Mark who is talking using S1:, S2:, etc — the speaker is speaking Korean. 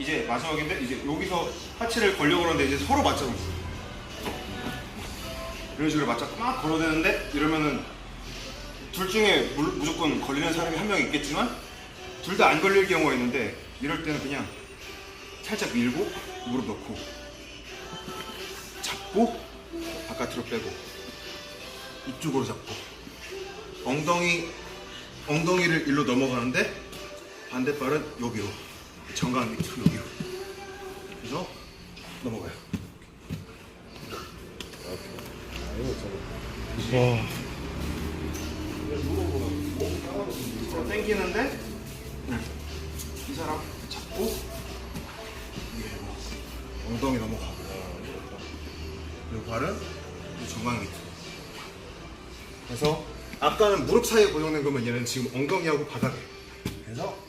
S1: 이제 마지막인데 이제 여기서 하체를 걸려고 그러는데 이제 서로 있어요. 이런 식으로 맞잡고 막 걸어대는데 이러면은 둘 중에 물- 무조건 걸리는 사람이 한 명 있겠지만 둘 다 안 걸릴 경우가 있는데 이럴 때는 그냥 살짝 밀고 무릎 넣고 잡고 바깥으로 빼고 이쪽으로 잡고 엉덩이 엉덩이를 일로 넘어가는데 반대발은 여기로 정강 밑으로 여기로 그래서 넘어가요. 와. 당기는데? 이 사람 잡고. 위로 엉덩이 넘어가고. 이 발은 이 정강 밑으로 그래서 아까는 무릎 사이에 고정된 거면 얘는 지금 엉덩이하고 바닥에. 그래서